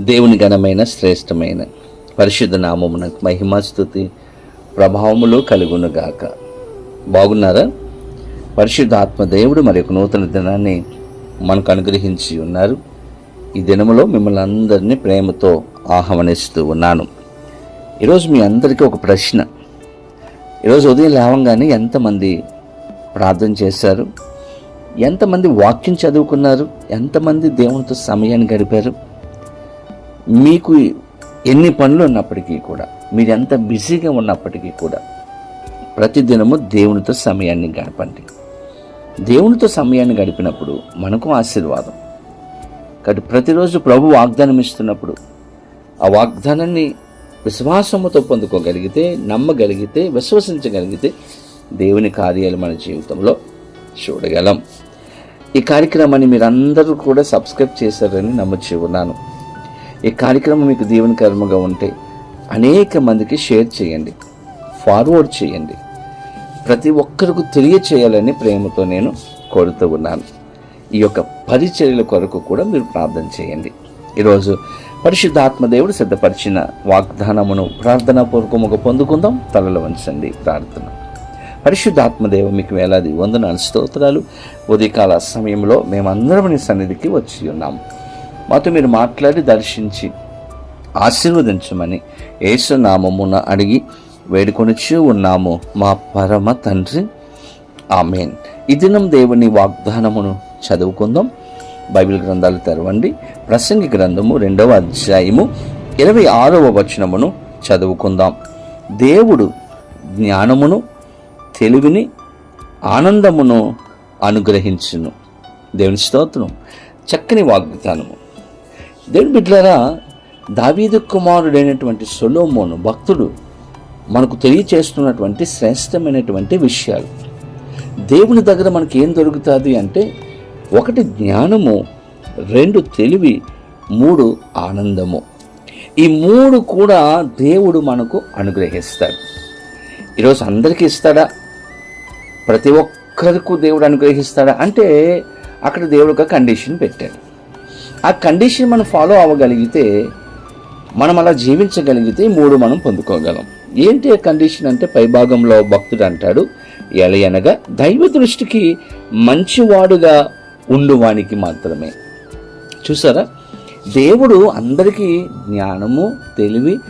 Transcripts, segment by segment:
దేవుని ఘనమైన శ్రేష్టమైన పరిశుద్ధ నామమునకు మహిమస్థుతి ప్రభావములు కలుగునుగాక బాగున్నారా? పరిశుద్ధ ఆత్మ దేవుడు మరి ఒక నూతన దినాన్ని మనకు అనుగ్రహించి ఉన్నారు. ఈ దినములో మిమ్మల్ని అందరినీ ప్రేమతో ఆహ్వానిస్తూ ఉన్నాను. ఈరోజు మీ అందరికీ ఒక ప్రశ్న. ఈరోజు ఉదయం లేవంగానే ఎంతమంది ప్రార్థన చేశారు? ఎంతమంది వాక్యం చదువుకున్నారు? ఎంతమంది దేవునితో సమయాన్ని గడిపారు? మీకు ఎన్ని పనులు ఉన్నప్పటికీ కూడా మీరు ఎంత బిజీగా ఉన్నప్పటికీ కూడా ప్రతిదినము దేవునితో సమయాన్ని గడపండి. దేవునితో సమయాన్ని గడిపినప్పుడు మనకు ఆశీర్వాదం. కాబట్టి ప్రతిరోజు ప్రభు వాగ్దానం ఇస్తున్నప్పుడు ఆ వాగ్దానాన్ని విశ్వాసముతో పొందుకోగలిగితే నమ్మగలిగితే విశ్వసించగలిగితే దేవుని కార్యాలు మన జీవితంలో చూడగలం. ఈ కార్యక్రమాన్ని మీరందరూ కూడా సబ్స్క్రైబ్ చేశారని నమ్మచ్చి ఉన్నాను. ఈ కార్యక్రమం మీకు దీవెనకరముగా ఉంటే అనేక మందికి షేర్ చేయండి ఫార్వర్డ్ చేయండి. ప్రతి ఒక్కరికి తెలియచేయాలని ప్రేమతో నేను కోరుతూ ఉన్నాను. ఈ యొక్క పరిచర్యల కొరకు కూడా మీరు ప్రార్థన చేయండి. ఈరోజు పరిశుద్ధాత్మ దేవుడు సిద్ధపరిచిన వాగ్దానమును ప్రార్థనాపూర్వకముగా పొందుకుందాం తలలో వంచండి ప్రార్థన. పరిశుద్ధాత్మదేవ మీకు వేలాది వందనాలు స్తోత్రాలు. ఉదయకాల సమయంలో మేమందరం నీ సన్నిధికి వచ్చి ఉన్నాము మాతో మీరు మాట్లాడి దర్శించి ఆశీర్వదించమని ఏసునామమున అడిగి వేడుకొనిచ్చి ఉన్నాము. మా పరమ తండ్రి. ఆమెన్. ఈ దినం దేవుని వాగ్దానమును చదువుకుందాం. బైబిల్ గ్రంథాలు తెరవండి. ప్రసంగి గ్రంథము రెండవ అధ్యాయము ఇరవై ఆరవ వచనమును చదువుకుందాం. దేవుడు జ్ఞానమును తెలివిని ఆనందమును అనుగ్రహించును. దేవుని స్తోత్రం. చక్కని వాగ్దానము. దేవుని బిడ్డలారా దావీదు కుమారుడైనటువంటి సొలోమోను భక్తుడు మనకు తెలియచేస్తున్నటువంటి శ్రేష్టమైనటువంటి విషయాలు. దేవుని దగ్గర మనకి ఏం దొరుకుతుంది అంటే ఒకటి జ్ఞానము రెండు తెలివి మూడు ఆనందము. ఈ మూడు కూడా దేవుడు మనకు అనుగ్రహిస్తాడు. ఈరోజు అందరికీ ఇస్తాడా? ప్రతి ఒక్కరికి దేవుడు అనుగ్రహిస్తాడా? అంటే అక్కడ దేవుడు ఒక కండిషన్ పెట్టాడు. ఆ కండిషన్ మనం ఫాలో అవ్వగలిగితే మనం అలా జీవించగలిగితే మూడు మనం పొందుకోగలం. ఏంటి ఆ కండిషన్ అంటే పైభాగంలో భక్తుడు అంటాడు ఎలయనగా దైవ దృష్టికి మంచివాడుగా ఉండువానికి మాత్రమే. చూసారా? దేవుడు అందరికీ జ్ఞానము తెలివి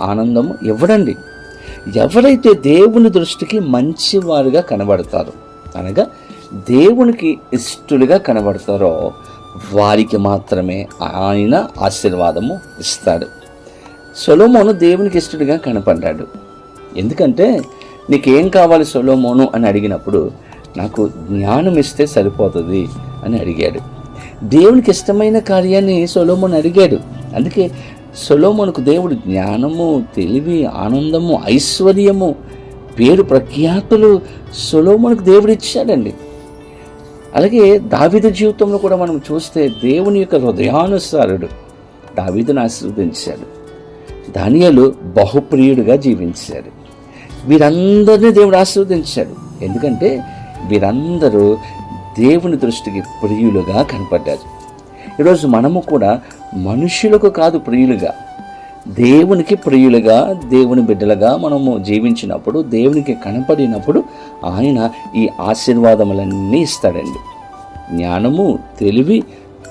ఆనందము ఇవ్వడండి. ఎవరైతే దేవుని దృష్టికి మంచివారుగా కనబడతారో అనగా దేవునికి ఇష్టలుగా కనబడతారో వారికి మాత్రమే ఆయన ఆశీర్వాదము ఇస్తాడు. సొలోమోను దేవునికి ఇష్టడిగా కనపడ్డాడు. ఎందుకంటే నీకేం కావాలి సొలోమోను అని అడిగినప్పుడు నాకు జ్ఞానం ఇస్తే సరిపోతుంది అని అడిగాడు. దేవునికి ఇష్టమైన కార్యాన్ని సొలోమోను అడిగాడు. అందుకే సొలోమోనుకు దేవుడు జ్ఞానము తెలివి ఆనందము ఐశ్వర్యము పేరు ప్రఖ్యాతులు సొలోమోనుకు దేవుడు ఇచ్చాడండి. అలాగే దావిద జీవితంలో కూడా మనం చూస్తే దేవుని యొక్క హృదయానుసారుడు దావిదను ఆశీర్వదించాడు. దానియలు బహుప్రియుడిగా జీవించాడు. వీరందరినీ దేవుడు ఆశీర్వదించాడు. ఎందుకంటే వీరందరూ దేవుని దృష్టికి ప్రియులుగా కనపడ్డారు. ఈరోజు మనము కూడా మనుషులకు కాదు ప్రియులుగా దేవునికి ప్రియులుగా దేవుని బిడ్డలుగా మనము జీవించినప్పుడు దేవునికి కనపడినప్పుడు ఆయన ఈ ఆశీర్వాదములన్నీ ఇస్తాడండి. జ్ఞానము తెలివి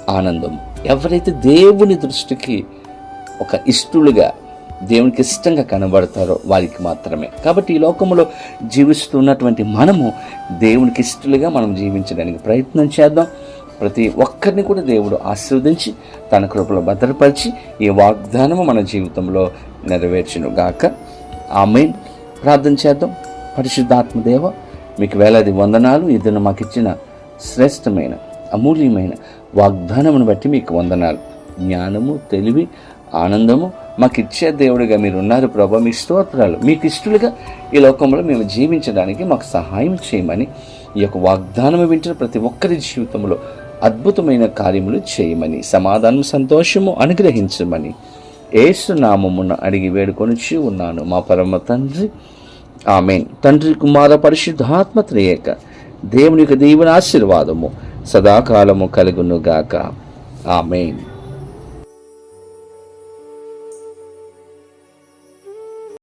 ఆనందము. ఎవరైతే దేవుని దృష్టికి ఒక ఇష్టలుగా దేవునికి ఇష్టంగా కనబడతారో వారికి మాత్రమే. కాబట్టి ఈ లోకంలో జీవిస్తున్నటువంటి మనము దేవునికి ఇష్టలుగా మనం జీవించడానికి ప్రయత్నం చేద్దాం. ప్రతి ఒక్కరిని కూడా దేవుడు ఆశీర్వదించి తన కృపలో భద్రపరిచి ఈ వాగ్దానము మన జీవితంలో నెరవేర్చును గాక ఆమె ప్రార్థన చేద్దాం. పరిశుద్ధాత్మదేవ మీకు వేలాది వందనాలు. ఇదిన మాకు ఇచ్చిన శ్రేష్టమైన అమూల్యమైన వాగ్దానమును బట్టి మీకు వందనాలు. జ్ఞానము తెలివి ఆనందము మాకు ఇచ్చే దేవుడిగా మీరు ఉన్నారు ప్రభా. మీ స్తోత్రాలు మీకు ఇష్టలుగా ఈ లోకంలో మేము జీవించడానికి మాకు సహాయం చేయమని ఈ యొక్క వాగ్దానం వింటున్న ప్రతి ఒక్కరి జీవితంలో అద్భుతమైన కార్యములు చేయమని సమాధానం సంతోషము అనుగ్రహించమని ఏసునామమున అడిగి వేడుకొనిచి ఉన్నాను. మా పరమ తండ్రి ఆమె తండ్రి కుమార పరిశుద్ధాత్మ త్రేయక దేవుని యొక్క దీవెన ఆశీర్వాదము సదాకాలము కలుగునుగాక. ఆమెన్.